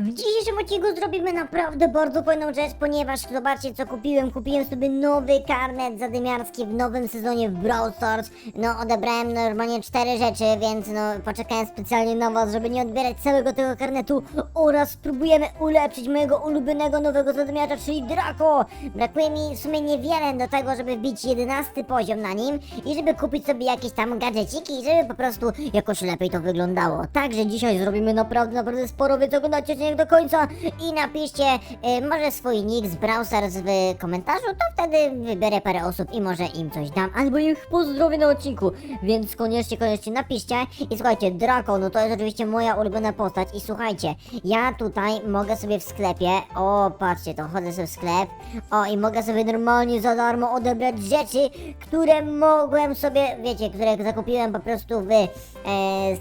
W dzisiejszym odcinku zrobimy naprawdę bardzo fajną rzecz, ponieważ zobaczcie co kupiłem. Kupiłem sobie nowy karnet zadymiarski w nowym sezonie w Brawl Stars. No odebrałem normalnie cztery rzeczy, więc no poczekałem specjalnie na was, żeby nie odbierać całego tego karnetu oraz spróbujemy ulepszyć mojego ulubionego nowego zadymiarza, czyli Draco. Brakuje mi w sumie niewiele do tego, żeby wbić 11 poziom na nim i żeby kupić sobie jakieś tam gadżeciki żeby po prostu jakoś lepiej to wyglądało. Także dzisiaj zrobimy naprawdę, naprawdę sporo, więc oglądajcie do końca i napiszcie y, może swój nick z Brawl Stars w komentarzu, to wtedy wybiorę parę osób i może im coś dam, albo ich pozdrowię na odcinku, więc koniecznie, koniecznie napiszcie. I słuchajcie, Draco, no to jest oczywiście moja ulubiona postać. I słuchajcie, ja tutaj mogę sobie w sklepie, o patrzcie to, chodzę sobie w sklep, o i mogę sobie normalnie za darmo odebrać rzeczy, które mogłem sobie, wiecie, które zakupiłem po prostu w e,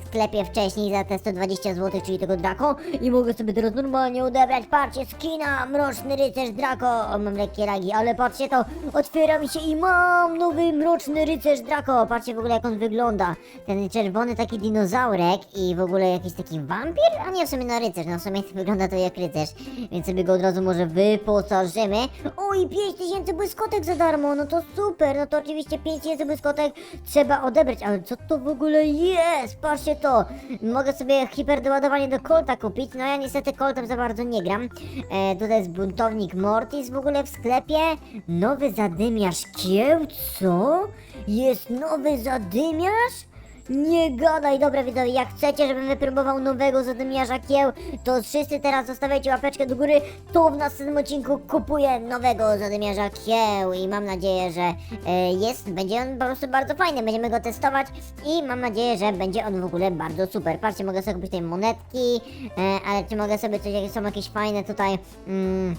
sklepie wcześniej za te 120 zł, czyli tego Draco i mogę sobie teraz normalnie odebrać, patrzcie, skina, mroczny rycerz Draco, o, mam lekkie lagi, ale patrzcie to, otwiera mi się i mam nowy mroczny rycerz Draco, patrzcie w ogóle jak on wygląda, ten czerwony taki dinozaurek i w ogóle jakiś taki wampir, a nie w sumie no rycerz, no w sumie wygląda to jak rycerz, więc sobie go od razu może wyposażymy, oj 5000 błyskotek za darmo, no to super, no to oczywiście 5000 błyskotek trzeba odebrać, ale co to w ogóle jest, patrzcie to, mogę sobie hiperdoładowanie do Colta kupić, no ja niestety Coltem za bardzo nie gram, e, tutaj jest buntownik Mortis w ogóle w sklepie, nowy zadymiarz kieł, co? Jest nowy zadymiarz? Nie gadaj, dobra widzowie, jak chcecie, żebym wypróbował nowego zadymiarza kieł, to wszyscy teraz zostawiajcie łapeczkę do góry, to w następnym odcinku kupuję nowego zadymiarza kieł i mam nadzieję, że e, jest, będzie on po prostu bardzo fajny, będziemy go testować i mam nadzieję, że będzie on w ogóle bardzo super. Patrzcie, mogę sobie kupić tej monetki, e, ale czy mogę sobie coś, jakie są jakieś fajne tutaj... Mm,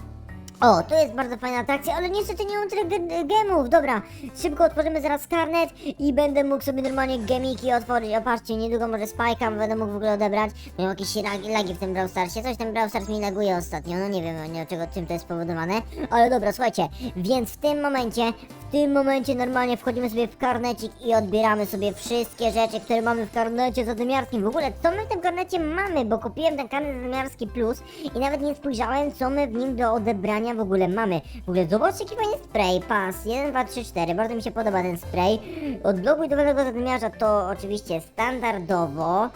o, tu jest bardzo fajna atrakcja, ale niestety nie mam tyle ge- gemów. Dobra, szybko otworzymy zaraz karnet i będę mógł sobie normalnie gemiki otworzyć. O, patrzcie, niedługo może Spike'a będę mógł w ogóle odebrać. Miał jakieś lagi, lagi w tym Brawl Starsie. Coś ten Brawl Stars mi laguje ostatnio, no nie wiem nie, czego, czym to jest spowodowane. Ale dobra, słuchajcie, więc w tym momencie, w tym momencie normalnie wchodzimy sobie w karnecik i odbieramy sobie wszystkie rzeczy, które mamy w karnecie zadymiarskim. W ogóle, co my w tym karnecie mamy, bo kupiłem ten karnet zadymiarski plus i nawet nie spojrzałem, co my w nim do odebrania w ogóle mamy. W ogóle zobaczcie, jaki fajny spray, pas, 1, 2, 3, 4, bardzo mi się podoba ten spray. Odblokuj nowego zadymiarza to oczywiście standardowo, e,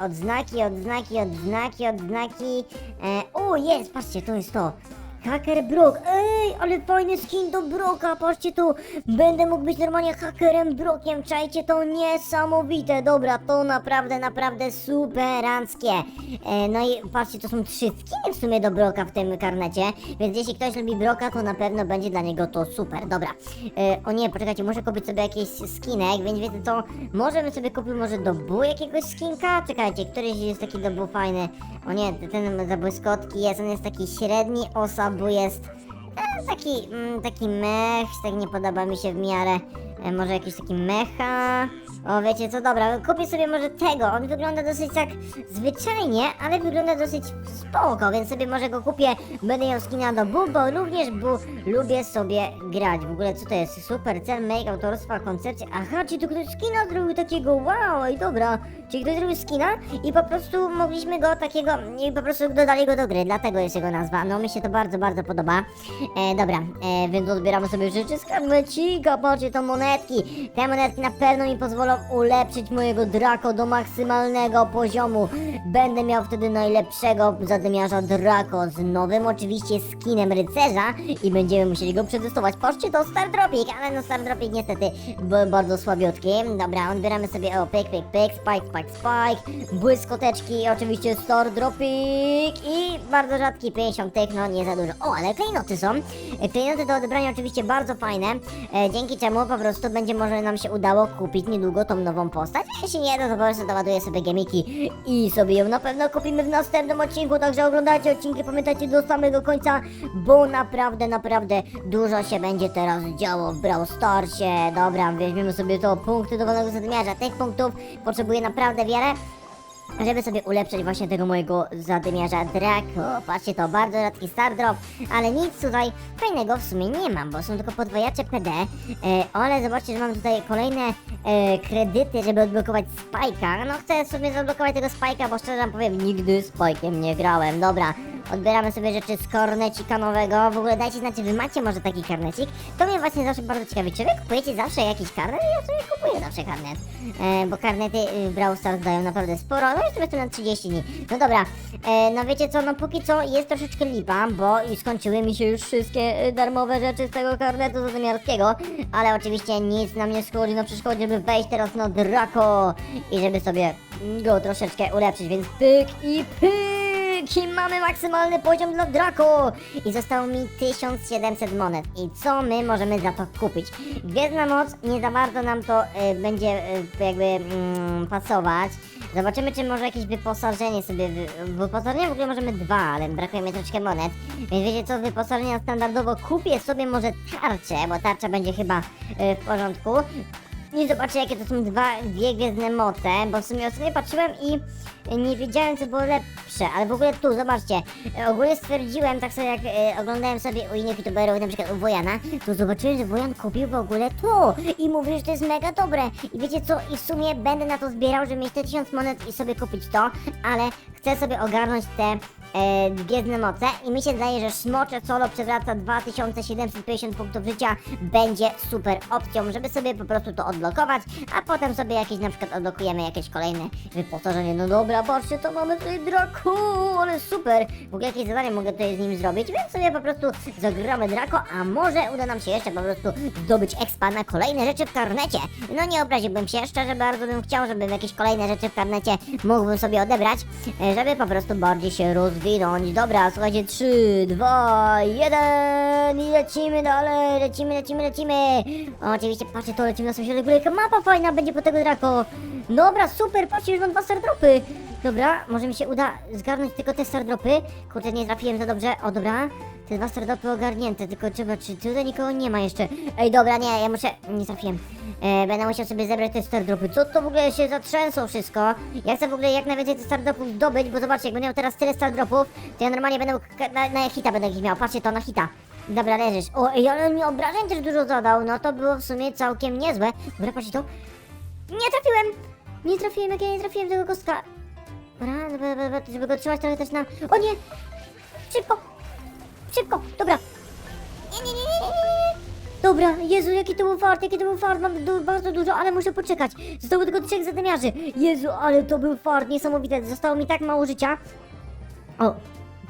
odznaki, odznaki, odznaki, odznaki, e, o jest, patrzcie, to jest to. Hacker Brock, ej, ale fajny skin do Broka, patrzcie tu, będę mógł być normalnie hakerem Brokiem, czajcie to niesamowite, dobra, to naprawdę, naprawdę superanckie. E, no i patrzcie, to są trzy skiny w sumie do Broka w tym karnecie, więc jeśli ktoś lubi Broka, to na pewno będzie dla niego to super, dobra. E, o nie, poczekajcie, muszę kupić sobie jakiś skinek, więc wiecie co, możemy sobie kupić może do Bu jakiegoś skinka, czekajcie, któryś jest taki do Bu fajny, o nie, ten za błyskotki jest, on jest taki średni, osa Bu jest e, taki, mm, taki mech, tak nie podoba mi się w miarę. E, może jakiś taki mecha. O, wiecie co, dobra, kupię sobie może tego. On wygląda dosyć tak zwyczajnie, ale wygląda dosyć spoko, więc sobie może go kupię. Będę miał skina do Bu, bo również Bu lubię sobie grać. W ogóle co to jest? Super cel, make autorstwa, koncepcja. Aha, czy tu ktoś skina zrobił takiego? Wow, ej, dobra. Czyli ktoś zrobił skina i po prostu mogliśmy go takiego, i po prostu dodali go do gry, dlatego jest jego nazwa. No mi się to bardzo, bardzo podoba. E, dobra, e, więc odbieramy sobie rzeczy z karnecika, patrzcie, to monetki. Te monetki na pewno mi pozwolą ulepszyć mojego Draco do maksymalnego poziomu. Będę miał wtedy najlepszego zadymiarza Draco z nowym oczywiście skinem rycerza i będziemy musieli go przetestować. Patrzcie, to Star Tropic, ale no Star Tropic niestety był bardzo słabiutki. Dobra, odbieramy sobie o pyk, pyk, pyk, spike, spike, spike, błyskoteczki, oczywiście Star Tropic i bardzo rzadki 50 tych, no nie za dużo. O, ale klejnoty są. E, Klejnoty do odebrania oczywiście bardzo fajne, e, dzięki czemu po prostu będzie może nam się udało kupić niedługo tą nową postać. Jeśli nie, no to po prostu doładuję sobie gemiki i sobie ją na pewno kupimy w następnym odcinku, także oglądajcie odcinki, pamiętajcie do samego końca, bo naprawdę, naprawdę dużo się będzie teraz działo w Brawl Starsie. Dobra, weźmiemy sobie to punkty dowolnego zadymiarza. Tych punktów potrzebuję naprawdę wiele. Żeby sobie ulepszyć właśnie tego mojego zadymiarza Draco. Patrzcie, to bardzo rzadki star drop, ale nic tutaj fajnego w sumie nie mam, bo są tylko podwojacze PD, e, ale zobaczcie, że mam tutaj kolejne e, kredyty, żeby odblokować Spike'a. No chcę sobie zablokować tego Spike'a, bo szczerze wam powiem, nigdy Spike'iem nie grałem. Dobra, odbieramy sobie rzeczy z kornecika nowego. W ogóle dajcie znać, czy wy macie może taki karnecik. To mnie właśnie zawsze bardzo ciekawi. Czy wy kupujecie zawsze jakiś karnet? Ja sobie kupuję zawsze karnet. E, bo karnety y, w Brawl Stars dają naprawdę sporo. No jeszcze jestem na 30 dni. No dobra, e, no wiecie co, no póki co jest troszeczkę lipa, bo skończyły mi się już wszystkie y, darmowe rzeczy z tego karnetu zadymiarskiego. Ale oczywiście nic nam nie szkodzi, no przeszkodzi, żeby wejść teraz na Draco i żeby sobie go troszeczkę ulepszyć, więc pyk i pyk! I mamy maksymalny poziom dla Draco! I zostało mi 1700 monet. I co my możemy za to kupić? Gwiezdna moc, nie za bardzo nam to y, będzie y, jakby mm, pasować. Zobaczymy, czy może jakieś wyposażenie sobie... Wy... Wyposażenie w ogóle możemy dwa, ale brakuje mi troszeczkę monet. Więc wiecie co, wyposażenia standardowo kupię sobie może tarczę, bo tarcza będzie chyba y, w porządku. I zobaczę jakie to są dwa, dwie gwiezdne moce, bo w sumie patrzyłem i nie wiedziałem co było lepsze, ale w ogóle tu, zobaczcie, ogólnie stwierdziłem, tak sobie jak e, oglądałem sobie u innych youtuberów, na przykład u Wojana, to zobaczyłem, że Wojan kupił w ogóle to i mówi, że to jest mega dobre. I wiecie co, i w sumie będę na to zbierał, żeby mieć te 1000 monet i sobie kupić to, ale chcę sobie ogarnąć te e, gwiezdne moce i mi się zdaje, że smocze solo przewraca 2750 punktów życia będzie super opcją, żeby sobie po prostu to odblokować, a potem sobie jakieś na przykład odblokujemy jakieś kolejne wyposażenie. No dobra, patrzcie, to mamy tutaj Draco, ale super! W ogóle jakieś zadanie mogę tutaj z nim zrobić, więc sobie po prostu zagramy Draco, a może uda nam się jeszcze po prostu zdobyć expa na kolejne rzeczy w karnecie. No nie obraziłbym się, szczerze bardzo bym chciał, żebym jakieś kolejne rzeczy w karnecie mógłbym sobie odebrać, e, żeby po prostu bardziej się rozwinąć. Dobra, słuchajcie, 3, 2, 1 i lecimy dalej, lecimy, lecimy, lecimy. Oczywiście, patrzcie, to lecimy na góry, jaka mapa fajna będzie po tego Draco. Dobra, super, patrzcie, już mam dwa stardropy. Dobra, może mi się uda zgarnąć tylko te stardropy. Kurde, nie trafiłem za dobrze. O, dobra. Te dwa stardropy ogarnięte, tylko trzeba, czy tutaj nikogo nie ma jeszcze? Ej, dobra, nie, ja muszę, nie trafiłem. E, będę musiał sobie zebrać te stardropy. Co to w ogóle się zatrzęsło wszystko? Ja chcę w ogóle jak najwięcej tych stardropów zdobyć, bo zobaczcie, jak będę miał teraz tyle stardropów, to ja normalnie będę na, na hita będę ich miał. Patrzcie to, na hita. Dobra, leżysz. O, ale on mi obrażeń też dużo zadał, no to było w sumie całkiem niezłe. Dobra, patrzcie to. Nie trafiłem! Nie trafiłem, jak ja nie trafiłem tego kostka. Dobra, dobra, dobra, żeby go trzymać trochę też na... O nie! Szybko! Szybko! Dobra! Nie, nie, nie, nie, nie, nie. Dobra, Jezu, jaki to był fart, jaki to był fart, mam du bardzo dużo, ale muszę poczekać. Zostało tylko trzech zadymiarzy. Jezu, ale to był fart, niesamowite, zostało mi tak mało życia. O,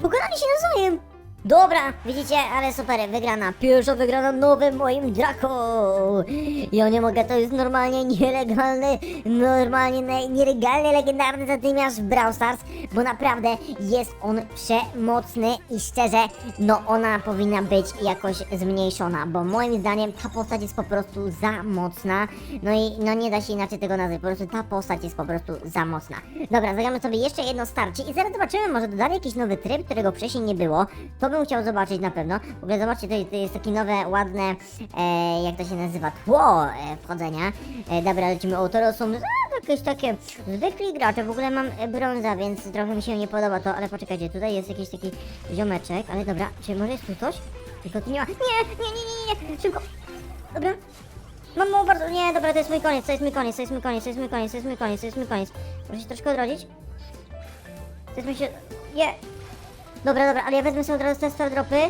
pokonali się nawzajem. Dobra, widzicie, ale super, wygrana. Pierwsza wygrana nowym moim Draco. Ja nie mogę, to jest normalnie nielegalny, normalnie nielegalny, legendarny zadymiarz Brawl Stars, bo naprawdę jest on przemocny i szczerze, no ona powinna być jakoś zmniejszona, bo moim zdaniem ta postać jest po prostu za mocna, no i no nie da się inaczej tego nazwać, po prostu ta postać jest po prostu za mocna. Dobra, zagramy sobie jeszcze jedno starcie i zaraz zobaczymy, może dodali jakiś nowy tryb, którego wcześniej nie było, to bym chciał zobaczyć na pewno. W ogóle zobaczcie, to jest takie nowe, ładne, e, jak to się nazywa, tło e, wchodzenia. E, dobra, lecimy, o, teraz są a, jakieś takie zwykli gracze, w ogóle mam e, brąza, więc trochę mi się nie podoba to, ale poczekajcie, tutaj jest jakiś taki ziomeczek, ale dobra, czy może jest tu coś? Tylko tu nie ma, nie, nie, nie, nie, nie, szybko, dobra. Mam mało bardzo, nie, dobra, to jest mój koniec, to jest mój koniec, to jest mój koniec, to jest mój koniec, to jest mój koniec, to jest mój koniec. Muszę się troszkę odrodzić. To jest mój się, nie, Dobra, dobra, ale ja wezmę sobie od razu te stardropy.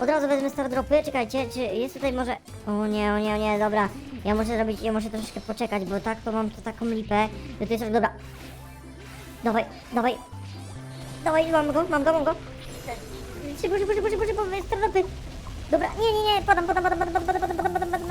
Od razu wezmę stardropy. Czekajcie, czy jest tutaj może... O nie, o nie, o nie, dobra. Ja muszę zrobić, ja muszę troszeczkę poczekać, bo tak to mam to taką lipę. że to jest... Dobra. Dawaj, dawaj. Dawaj, mam go, mam go, mam go. Szybko, szybko, szybko, szybko, szybko, stardropy. Dobra, nie, nie, nie, padam, padam, padam, padam, padam, padam, padam, padam. Znowu.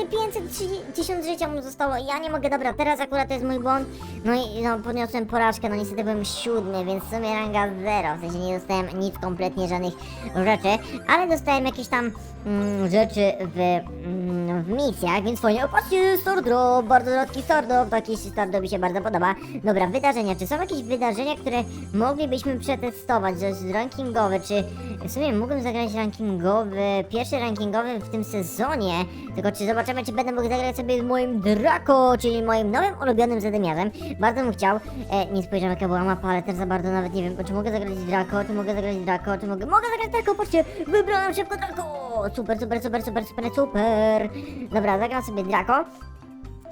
Zobaczcie, 530 życia mu zostało. Ja nie mogę, dobra, teraz akurat to jest mój błąd. No i no, podniosłem porażkę, no niestety byłem siódmy, więc w sumie ranga 0. W sensie nie dostałem nic kompletnie, żadnych rzeczy, ale dostałem jakieś tam mm, rzeczy w, mm, w misjach, więc fajnie. O, patrzcie, Stardrop, bardzo rzadki Stardrop, taki Stardrop mi się bardzo podoba. Dobra, wydarzenia, czy są jakieś wydarzenia, które moglibyśmy przetestować, że rankingowe, czy w sumie mógłbym zagrać rankingowy, pierwszy rankingowy w tym sezonie, tylko czy zobaczymy, czy będę mógł zagrać sobie moim Draco, czyli moim nowym ulubionym zadymiarzem. Bardzo bym chciał, e, nie spojrzałem jaka była mapa, ale też za bardzo nawet nie wiem, czy mogę zagrać Draco, czy mogę zagrać Draco, czy mogę, mogę zagrać Draco, patrzcie, wybrałem szybko Draco! Super, super, super, super, super, super. Dobra, zagram sobie Draco.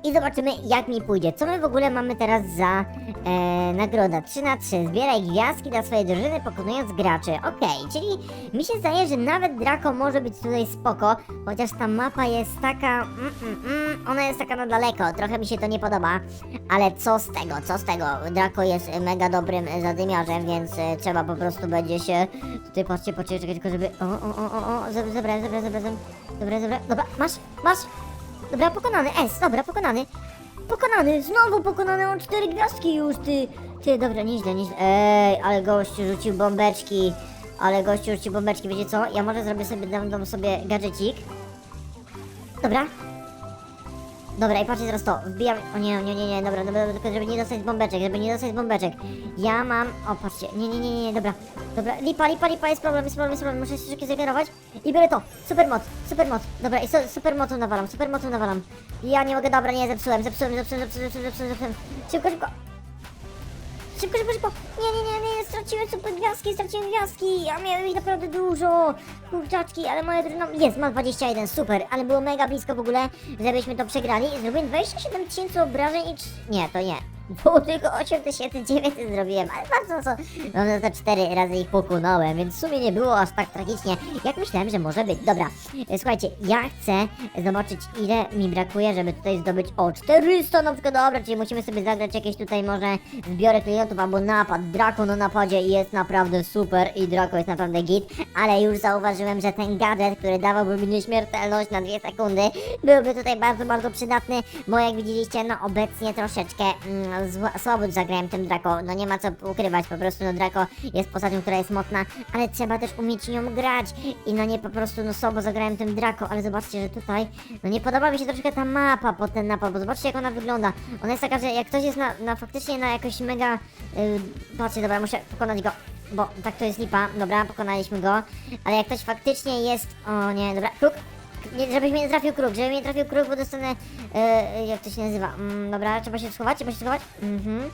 I zobaczymy jak mi pójdzie. Co my w ogóle mamy teraz za e, nagroda? 3 na 3 Zbieraj gwiazdki dla swojej drużyny pokonując graczy. Okej, czyli mi się zdaje, że nawet Draco może być tutaj spoko, chociaż ta mapa jest taka... Mm, mm, mm, ona jest taka na daleko, trochę mi się to nie podoba. Ale co z tego, co z tego? Draco jest mega dobrym zadymiarzem, więc e, trzeba po prostu będzie się... Tutaj patrzcie, patrzcie, tylko żeby... O, o, o, o, o, zebrać, zebrać. Dobra, dobra, dobra, masz, masz. Dobra, pokonany, S, dobra, pokonany. Pokonany, znowu pokonany, on cztery gwiazdki już, ty. Ty, dobra, nieźle, nieźle. Ej, ale gościu rzucił bombeczki. Ale gościu rzucił bombeczki, wiecie co? Ja może zrobię sobie, dam, sobie gadżecik. Dobra. Dobra, i patrzcie teraz to, wbijam, o nie, nie, nie, nie, dobra, dobra, tylko żeby nie dostać bombeczek, żeby nie dostać bombeczek. Ja mam, o patrzcie, nie, nie, nie, nie, dobra, dobra, lipa, lipa, lipa, jest problem, jest problem, jest problem, muszę się szybko zagenerować i biorę to, super moc, super moc, dobra, i so, super mocą nawalam, super mocą nawalam. Ja nie mogę, dobra, nie, zepsułem, zepsułem, zepsułem, zepsułem, zepsułem, zepsułem, zepsułem. Szybko, szybko. Szybko, szybko, szybko! Nie, nie, nie, nie, straciłem super gwiazdki, straciłem gwiazdki! Ja miałem ich naprawdę dużo! Kurczaczki, ale moja drużyna... Jest, ma 21, super! Ale było mega blisko w ogóle, żebyśmy to przegrali. Zrobiłem 27 tysięcy obrażeń i... Nie, to nie. Było tylko 8900 zrobiłem, ale bardzo co... No no to 4 razy ich pokonałem, więc w sumie nie było aż tak tragicznie, jak myślałem, że może być. Dobra, e, słuchajcie, ja chcę zobaczyć ile mi brakuje, żeby tutaj zdobyć... O, 400 na przykład, dobra, czyli musimy sobie zagrać jakieś tutaj może zbiory klientów albo napad. Draco na napadzie jest naprawdę super i Draco jest naprawdę git, ale już zauważyłem, że ten gadżet, który dawałby mi nieśmiertelność na 2 sekundy, byłby tutaj bardzo, bardzo przydatny, bo jak widzieliście, no obecnie troszeczkę mm, zła, słabo zagrałem tym Draco, no nie ma co ukrywać, po prostu no Draco jest postacią, która jest mocna, ale trzeba też umieć nią grać. I no nie po prostu no słabo zagrałem tym Draco, ale zobaczcie, że tutaj, no nie podoba mi się troszkę ta mapa pod ten napad, bo zobaczcie jak ona wygląda, ona jest taka, że jak ktoś jest na, na faktycznie na jakoś mega, yy, patrzcie, dobra, muszę pokonać go, bo tak to jest lipa, dobra, pokonaliśmy go, ale jak ktoś faktycznie jest, o nie, dobra, kruk, nie, żebyś mnie nie trafił kruk, żeby mnie nie trafił kruk, bo dostanę, e, jak to się nazywa, mm, dobra, trzeba się schować, trzeba się schować, mhm.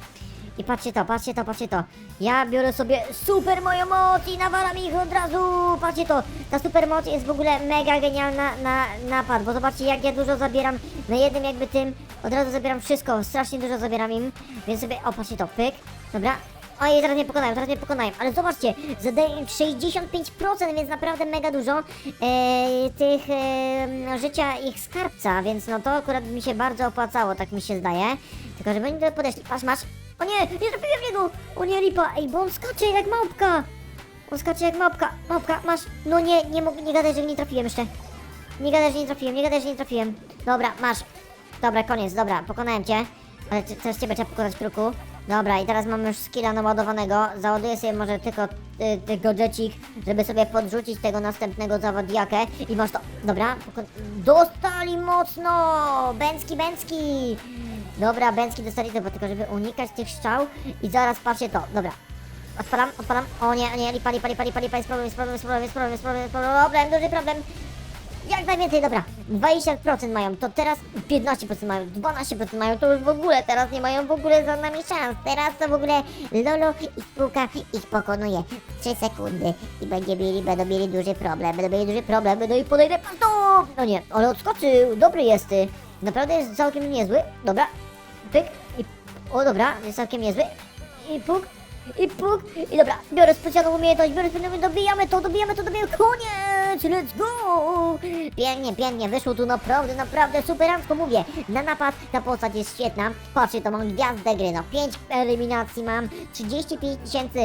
I patrzcie to, patrzcie to, patrzcie to. Ja biorę sobie super moją moc i nawalam ich od razu. Patrzcie to, ta super moc jest w ogóle mega genialna na napad, bo zobaczcie jak ja dużo zabieram na jednym jakby tym. Od razu zabieram wszystko, strasznie dużo zabieram im. Więc sobie, o patrzcie to, pyk, dobra. Ojej, zaraz mnie pokonają, zaraz mnie pokonają, ale zobaczcie, zadaję im 65%, więc naprawdę mega dużo e, tych e, życia ich skarbca, więc no to akurat mi się bardzo opłacało, tak mi się zdaje. Tylko żeby oni tutaj podeszli, masz, masz. O nie, nie trafiłem w niego! O nie, lipa, ej, bo on skacze jak małpka! On skacze jak małpka, małpka, masz. No nie, nie nie gadaj, że nie trafiłem jeszcze. Nie gadaj, że nie trafiłem, nie gadaj, że nie trafiłem. Dobra, masz. Dobra, koniec, dobra, pokonałem cię. Ale teraz ciebie trzeba pokonać, kruku. Dobra, i teraz mam już skilla naładowanego. Załaduję sobie może tylko y, tego jecik, żeby sobie podrzucić tego następnego zawadiakę. I masz to. Dobra, dostali mocno! Bęcki, bęcki! Dobra, bęcki dostali to, bo tylko żeby unikać tych strzał. I zaraz patrzcie to, dobra. Odpalam, odpalam. O nie, o nie, lipa, lipa, lipa, lipa, lipa, jest problem, jest problem, jest problem, jest problem, jest problem, jest problem, duży problem. Jak najwięcej, dobra. 20% mają, to teraz 15% mają, 12% mają, to już w ogóle teraz nie mają w ogóle za nami szans. Teraz to w ogóle Lolo i spółka ich pokonuje w 3 sekundy i będzie mieli, będą mieli duży problem, będą mieli duży problem, będą ich podejdę pasto! No nie, ale odskoczył, dobry jest ty. Naprawdę jest całkiem niezły, dobra. Pyk i... O dobra, jest całkiem niezły. I puk, i puk, i dobra, biorę specjalną umiejętność, biorę specjalną dobijamy to, dobijamy to, dobijamy, koniec, let's go! Pięknie, pięknie, wyszło tu naprawdę, naprawdę superancko mówię, na napad ta postać jest świetna, patrzcie, to mam gwiazdę gry, no 5 eliminacji mam, 35 tysięcy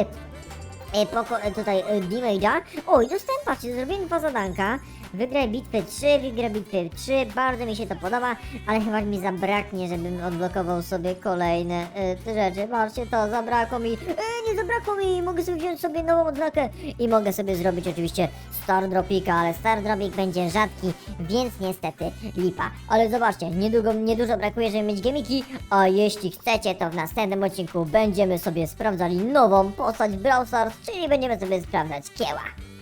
e, poko- e, tutaj e, damage'a. Oj, dostałem, patrzcie, zrobiłem dwa zadanka. Wygraj bitwy 3, wygraj bitwy 3, bardzo mi się to podoba, ale chyba mi zabraknie, żebym odblokował sobie kolejne y, rzeczy. Patrzcie to, zabrakło mi, y, nie zabrakło mi, mogę sobie wziąć sobie nową odznakę i mogę sobie zrobić oczywiście Star Dropika, ale Star Dropik będzie rzadki, więc niestety lipa. Ale zobaczcie, niedługo, niedużo brakuje, żeby mieć gemiki, a jeśli chcecie, to w następnym odcinku będziemy sobie sprawdzali nową postać Stars, czyli będziemy sobie sprawdzać kieła.